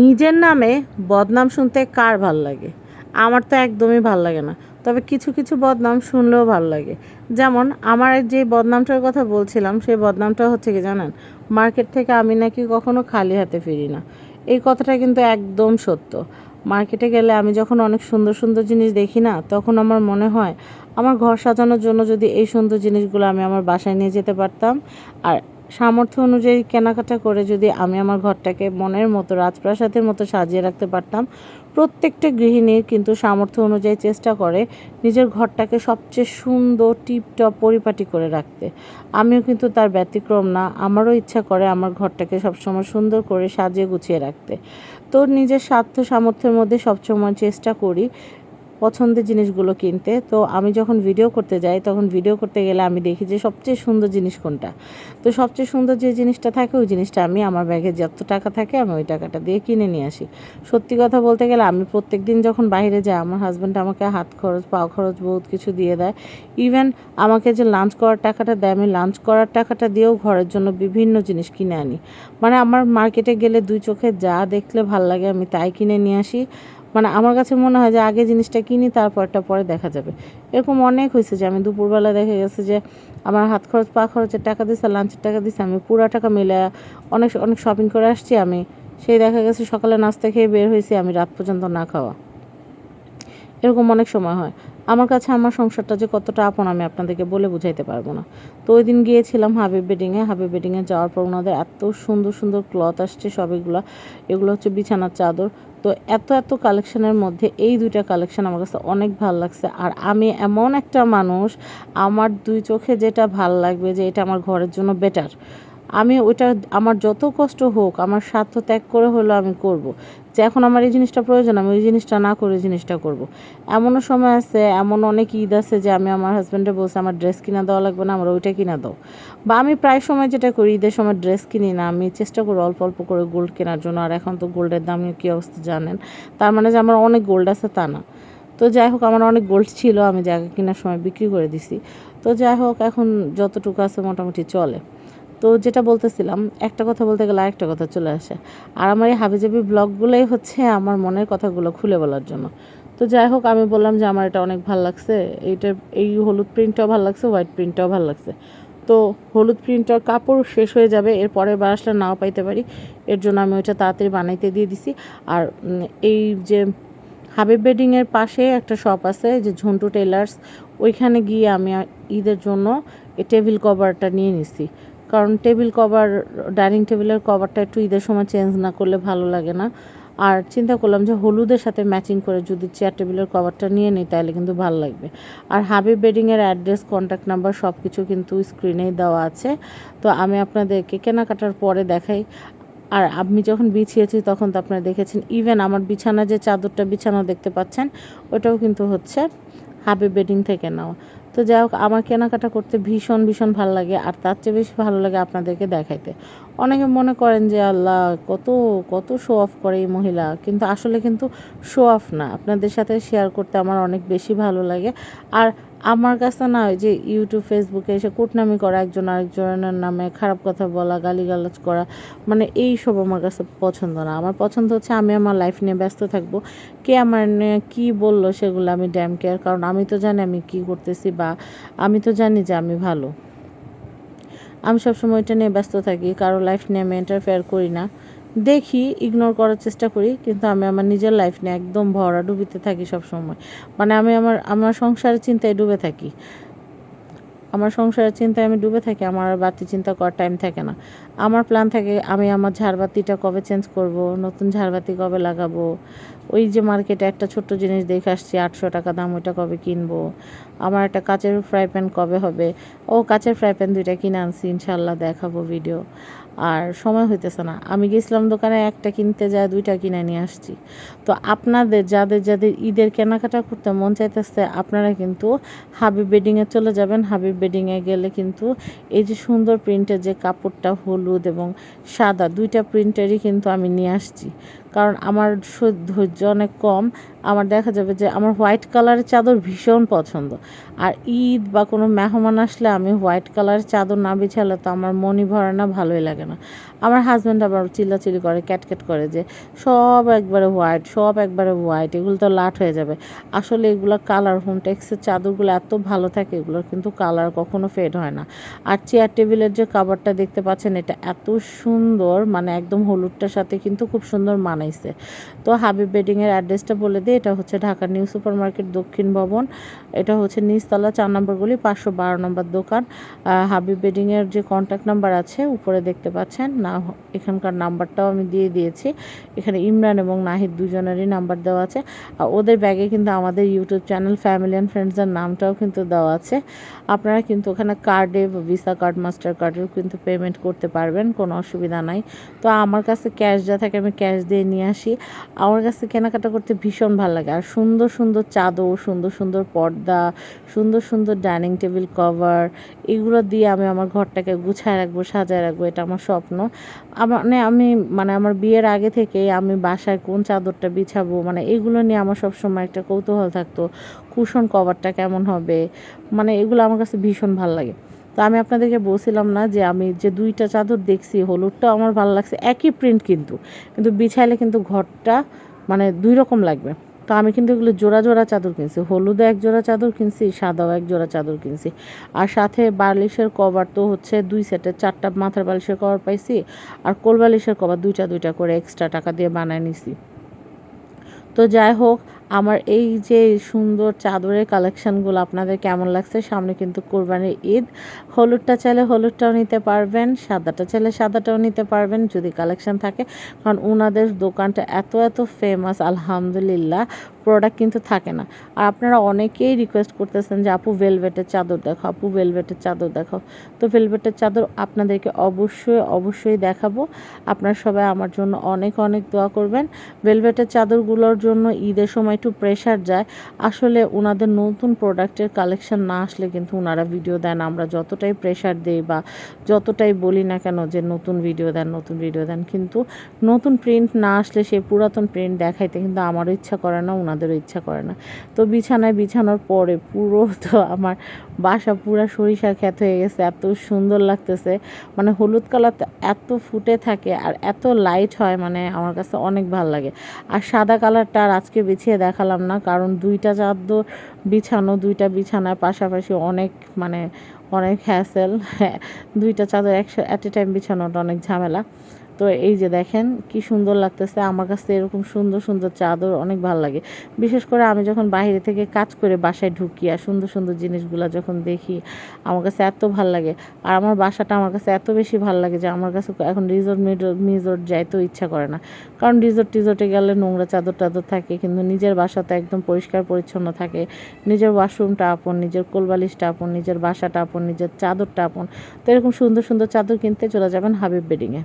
নিজের নামে বদনাম শুনতে কার ভালো লাগে? আমার তো একদমই ভালো লাগে না। তবে কিছু কিছু বদনাম শুনলেও ভালো লাগে। যেমন, আমার যে বদনামটার কথা বলছিলাম, সেই বদনামটা হচ্ছে কি জানেন? মার্কেট থেকে আমি নাকি কখনো খালি হাতে ফিরি না। এই কথাটা কিন্তু একদম সত্য। মার্কেটে গেলে আমি যখন অনেক সুন্দর সুন্দর জিনিস দেখি না, তখন আমার মনে হয়, আমার ঘর সাজানোর জন্য যদি এই সুন্দর জিনিসগুলো আমি আমার বাসায় নিয়ে যেতে পারতাম, আর সামর্থ্য অনুযায়ী কেনাকাটা করে যদি আমি আমার ঘরটাকে মনের মতো, রাজপ্রাসাদের মতো সাজিয়ে রাখতে পারতাম, প্রত্যেকটা গৃহিণীর কিন্তু সামর্থ্য অনুযায়ী চেষ্টা করে নিজের ঘরটাকে সবচেয়ে সুন্দর, টিপটপ, পরিপাটি করে রাখতে। আমিও কিন্তু তার ব্যতিক্রম না, আমারও ইচ্ছা করে আমার ঘরটাকে সবসময় সুন্দর করে সাজিয়ে গুছিয়ে রাখতে। তো নিজের স্বার্থ সামর্থ্যের মধ্যে সবসময় চেষ্টা করি পছন্দের জিনিসগুলো কিনতে। তো আমি যখন ভিডিও করতে যাই, তখন ভিডিও করতে গেলে আমি দেখি যে সবচেয়ে সুন্দর জিনিস কোনটা? তো সবচেয়ে সুন্দর যে জিনিসটা থাকে, ওই জিনিসটা আমি আমার ব্যাগে যত টাকা থাকে, আমি ওই টাকাটা দিয়ে কিনে নিয়ে আসি। সত্যি কথা বলতে গেলে, আমি প্রত্যেক দিন যখন বাইরে যাই, আমার হাজব্যান্ড আমাকে হাত খরচ পাও খরচ বহুত কিছু দিয়ে দেয়। ইভেন আমাকে যে লাঞ্চ করার টাকাটা দেয়, আমি লাঞ্চ করার টাকাটা দিয়েও ঘরের জন্য বিভিন্ন জিনিস কিনে আনি। মানে আমার মার্কেটে গেলে দুই চোখে যা দেখলে ভালো লাগে, আমি তাই কিনে নিয়ে আসি। মানে আমার কাছে মনে হয় যে আগে জিনিসটা কিনি, তারপরটা পরে দেখা যাবে। এরকম অনেক হয়েছে যে আমি দুপুরবেলা দেখা গেছে যে আমার হাত খরচ, পা খরচের টাকা দিচ্ছে লাঞ্চের টাকা দিচ্ছে আমি পুরো টাকা মিলে অনেক অনেক শপিং করে আসছি আমি। সেই দেখা গেছে সকালে নাস্তা খেয়ে বের হয়েছি আমি রাত পর্যন্ত না খাওয়া। এরকম অনেক সময় হয়। আমার কাছে আমার সংসারটা যে কতটা আপন আমি আপনাদেরকে বলে বুঝাইতে পারব না। তো ওই দিন গিয়েছিলাম হাবিব বেডিংয়ে হাবিব বেডিংয়ে যাওয়ার পর ওনাদের এত সুন্দর সুন্দর ক্লথ আসছে সব এগুলো। এগুলো হচ্ছে বিছানার চাদর। তো এত এত কালেকশনের মধ্যে এই দুইটা কালেকশন আমার কাছে অনেক ভালো লাগছে। আর আমি এমন একটা মানুষ, আমার দুই চোখে যেটা ভালো লাগবে যে এটা আমার ঘরের জন্য বেটার আমি ওইটা আমার যত কষ্ট হোক, আমার স্বার্থ ত্যাগ করে হলেও আমি করব। যে এখন আমার এই জিনিসটা প্রয়োজন, আমি ওই জিনিসটা না করে জিনিসটা করব। এমনও সময় আছে, এমন অনেক ঈদ আছে যে আমি আমার হাজব্যান্ডে বলছি, আমার ড্রেস কিনা দেওয়া লাগবে না, আমার ওইটা কিনা দাও। বা আমি প্রায় সময় যেটা করি, ঈদের সময় ড্রেস কিনি না, আমি চেষ্টা করি অল্প অল্প করে গোল্ড কেনার জন্য। আর এখন তো গোল্ডের দাম কী অবস্থা জানেন? তার মানে যে আমার অনেক গোল্ড আছে তা না। তো যাই হোক, আমার অনেক গোল্ড ছিল, আমি জায়গা কেনার সময় বিক্রি করে দিছি। তো যাই হোক, এখন যতটুকু আছে মোটামুটি চলে। তো যেটা বলতেছিলাম, একটা কথা বলতে গেলে আরেকটা কথা চলে আসে। আর আমার এই হাবিজাবি ব্লগগুলোই হচ্ছে আমার মনের কথাগুলো খুলে বলার জন্য। তো যাই হোক, আমি বললাম যে আমার এটা অনেক ভালো লাগছে। এইটা এই হলুদ প্রিন্টটাও ভালো লাগছে হোয়াইট প্রিন্টটাও ভালো লাগছে। তো হলুদ প্রিন্টার কাপড় শেষ হয়ে যাবে এর পরের বার আসলে নাও পাইতে পারি। এর জন্য আমি ওইটা তাড়াতাড়ি বানাইতে দিয়ে দিছি। আর এই যে হাবিব বেডিংয়ের পাশে একটা শপ আছে, যে ঝন্টু টেলার্স ওইখানে গিয়ে আমি ঈদের জন্য এই টেবিল কভারটা নিয়ে নিছি। কারণ টেবিল কভার, ডাইনিং টেবিলের কভারটা একটু ঈদের সময় চেঞ্জ না করলে ভালো লাগে না। আর চিন্তা করলাম যে হলুদের সাথে ম্যাচিং করে যদি চেয়ার টেবিলের কভারটা নিয়ে নিই তাহলে কিন্তু ভালো লাগবে। আর হাবিব বেডিংয়ের অ্যাড্রেস কন্ট্যাক্ট নাম্বার সব কিছু কিন্তু স্ক্রিনেই দেওয়া আছে। তো আমি আপনাদেরকে কেনাকাটার পরে দেখাই। আর আমি যখন বিছিয়েছি তখন তো আপনারা দেখেছেন ইভেন আমার বিছানা যে চাদরটা বিছানা দেখতে পাচ্ছেন, ওটাও কিন্তু হচ্ছে হাবিব বেডিং থেকে নেওয়া। তো যাই হোক, আমার কেনাকাটা করতে ভীষণ ভীষণ ভালো লাগে। আর তার চেয়ে বেশি ভালো লাগে আপনাদেরকে দেখাইতে। অনেকে মনে করেন যে, আল্লাহ, কত কত শো অফ করে এই মহিলা। কিন্তু আসলে কিন্তু শো অফ না। আপনাদের সাথে শেয়ার করতে আমার অনেক বেশি ভালো লাগে। আর আমার কাছে না, ওই যে ইউটিউব ফেসবুকে এসে কুটনামি করা, একজন আরেকজনের নামে খারাপ কথা বলা, গালিগালাজ করা মানে এই সব আমার কাছে পছন্দ না। আমার পছন্দ হচ্ছে আমি আমার লাইফ নিয়ে ব্যস্ত থাকব। কে আমার নিয়ে কী বলল সেগুলো আমি ড্যাম কেয়ার কারণ আমি তো জানি আমি কি করতেছি বা আমি তো জানি যে আমি ভালো। আমি সবসময় এটা নিয়ে ব্যস্ত থাকি, কারও লাইফ নিয়ে আমি ইন্টারফেয়ার করি না। দেখি ইগনোর করার চেষ্টা করি, কিন্তু আমি আমার নিজের লাইফ নিয়ে একদম ভরা ডুবিতে থাকি সব সময় মানে আমি আমার আমার সংসারের চিন্তায় ডুবে থাকি। আমার সংসারের চিন্তায় আমি ডুবে থাকি, আমার আর বাড়তি চিন্তা করার টাইম থাকে না। আমার প্ল্যান থাকে, আমি আমার ঝাড়বাতিটা কবে চেঞ্জ করব, নতুন ঝাড়বাতি কবে লাগাবো, ওই যে মার্কেটে একটা ছোট্ট জিনিস দেখে আসছি, আটশো টাকা দাম, ওইটা কবে কিনবো, আমার একটা কাচের ফ্রাই প্যান কবে হবে? ও কাচের ফ্রাই প্যান দুইটা কিনে আনছি ইনশাল্লাহ দেখাবো ভিডিও আর সময় হইতেছে না। আমি গেছিলাম দোকানে, একটা কিনতে যায়, দুইটা কিনে নিয়ে আসছি। তো আপনাদের, যাদের যাদের ঈদের কেনাকাটা করতে মন চাইতেছে, আপনারা কিন্তু হাবিব বেডিংয়ে চলে যাবেন। হাবিব বেডিংয়ে গেলে কিন্তু এই যে সুন্দর প্রিন্টের যে কাপড়টা হলুদ এবং সাদা, দুইটা প্রিন্টারই কিন্তু আমি নিয়ে আসছি। কারণ আমার ধৈর্য অনেক কম। আমার দেখা যাবে যে আমার হোয়াইট কালারের চাদর ভীষণ পছন্দ। আর ঈদ বা কোনো মেহমান আসলে আমি হোয়াইট কালারের চাদর না বিছালে তো আমার মনই ভরে না, ভালোই লাগে না। আমার হাজব্যান্ড আবার চিল্লাচিল্লি করে, ক্যাটক্যাট করে যে সব একবারে হোয়াইট সব একবারে হোয়াইট এগুলো তো লাট হয়ে যাবে। আসলে এগুলো কালার হোম হোমটেক্সের চাদরগুলো এত ভালো থাকে, এগুলোর কিন্তু কালার কখনো ফেড হয় না। আর চেয়ার টেবিলের যে কাভারটা দেখতে পাচ্ছেন, এটা এত সুন্দর মানে একদম হলুদটার সাথে কিন্তু খুব সুন্দর মানাইছে তো হাবিব বেডিংয়ের অ্যাড্রেসটা বলে দিই, এটা হচ্ছে ঢাকা নিউ সুপার মার্কেট দক্ষিণ ভবন। এটা হচ্ছে নিচতলা চার নম্বর গলি, পাঁচশো বারো নম্বর দোকান। হাবিব বেডিংয়ের যে কন্ট্যাক্ট নাম্বার আছে, উপরে দেখতে পাচ্ছেন। না, এখানকার নাম্বারটাও আমি দিয়ে দিয়েছি। এখানে ইমরান এবং নাহিদ দুজনেরই নাম্বার দেওয়া আছে। আর ওদের ব্যাগে কিন্তু আমাদের ইউটিউব চ্যানেল ফ্যামিলি অ্যান্ড ফ্রেন্ডসের নামটাও কিন্তু দেওয়া আছে। আপনারা কিন্তু ওখানে কার্ডে ভিসা কার্ড, মাস্টার কার্ডেও কিন্তু পেমেন্ট করতে পারবেন, কোনো অসুবিধা নাই। তো আমার কাছে ক্যাশ যা থাকে আমি ক্যাশ দিয়ে নিয়ে আসি। আমার কাছে কেনাকাটা করতে ভীষণ ভালো লাগে। আর সুন্দর সুন্দর চাদর, সুন্দর সুন্দর পর্দা, সুন্দর সুন্দর ডাইনিং টেবিল কভার, এগুলো দিয়ে আমি আমার ঘরটাকে গুছায় রাখব, সাজায় রাখব, এটা আমার স্বপ্ন। আমার মানে আমি মানে আমার বিয়ের আগে থেকে আমি বাসায় কোন চাদরটা বিছাবো মানে এগুলো নিয়ে আমার সবসময় একটা কৌতূহল থাকতো, কুশন কভারটা কেমন হবে মানে এগুলো আমার কাছে ভীষণ ভালো লাগে। তো আমি আপনাদেরকে বলছিলাম না যে আমি যে দুইটা চাদর দেখছি হলুদটা আমার ভালো লাগছে, একই প্রিন্ট কিন্তু কিন্তু বিছাইলে কিন্তু ঘরটা মানে দুই রকম লাগবে। তো আমি কিন্তু এগুলো জোড়া জোড়া চাদর কিনছি হলুদে এক জোড়া চাদর কিনছি, সাদাও এক জোড়া চাদর কিনছি। আর সাথে বালিশের কভার তো হচ্ছে দুই সেটের চারটা মাথার বালিশের কভার পাইছি, আর কোল বালিশের কভার দুইটা দুইটা করে এক্সট্রা টাকা দিয়ে বানায় নিছি। তো যাই হোক আমার এই যে সুন্দর চাদরের কালেকশানগুলো আপনাদের কেমন লাগছে সামনে কিন্তু কোরবানির ঈদ। হলুদটা চাইলে হলুদটাও নিতে পারবেন, সাদাটা চাইলে সাদাটাও নিতে পারবেন যদি কালেকশান থাকে। কারণ ওনাদের দোকানটা এত এত ফেমাস আলহামদুলিল্লাহ প্রোডাক্ট কিন্তু থাকে না। আর আপনারা অনেকেই রিকোয়েস্ট করতেছেন যে, আপু ভেলভেটের চাদর দেখাও, আপু ভেলভেটের চাদর দেখাও। তো ভেলভেটের চাদর আপনাদেরকে অবশ্যই অবশ্যই দেখাবো। আপনারা সবাই আমার জন্য অনেক অনেক দোয়া করবেন। ভেলভেটের চাদরগুলোর জন্য ঈদের সময় একটু প্রেশার যায়, আসলে ওনাদের নতুন প্রোডাক্টের কালেকশন না আসলে কিন্তু ওনারা ভিডিও দেন। আমরা যতটাই প্রেশার দিই বা যতটাই বলি না কেন যে নতুন ভিডিও দেন, নতুন ভিডিও দেন, কিন্তু নতুন প্রিন্ট না আসলে সেই পুরাতন প্রিন্ট দেখাইতে কিন্তু আমারও ইচ্ছা করে না ওনাদেরও ইচ্ছা করে না। তো বিছানায় বিছানোর পরে পুরো তো আমার বাসা পুরা সরিষার খ্যাত হয়ে গেছে, এত সুন্দর লাগতেছে। মানে হলুদ কালারটা এত ফুটে থাকে আর এত লাইট হয় মানে আমার কাছে অনেক ভালো লাগে। আর সাদা কালারটা আর আজকে বিছিয়ে দেখালাম না, কারণ দুইটা চাদর বিছানো, দুইটা বিছানার পাশাপাশি অনেক মানে অনেক হ্যাসেল হ্যাঁ দুইটা চাদর একসাথে অ্যাট এ টাইম বিছানোটা অনেক ঝামেলা। তো এই যে দেখেন, কি সুন্দর লাগতেছে। আমার কাছে এরকম সুন্দর সুন্দর চাদর অনেক ভালো লাগে। বিশেষ করে আমি যখন বাইরে থেকে কাজ করে বাসায় ঢুকি আর সুন্দর সুন্দর জিনিসগুলো যখন দেখি, আমার কাছে এত ভালো লাগে। আর আমার বাসাটা আমার কাছে এত বেশি ভালো লাগে যে আমার কাছে এখন রিসোর্ট মিজোর্ট যাইতেও ইচ্ছা করে না। কারণ রিজোর্ট টিজোর্টে গেলে নোংরা চাদর টাদর থাকে, কিন্তু নিজের বাসাতে একদম পরিষ্কার, পরিচ্ছন্ন থাকে। নিজের ওয়াশরুমটা আপন, নিজের কোলবালিশটা আপন, নিজের বাসাটা আপন, নিজের চাদরটা আপন। তো এরকম সুন্দর সুন্দর চাদর কিনতে চলে যাবেন হাবিব বেডিংয়ে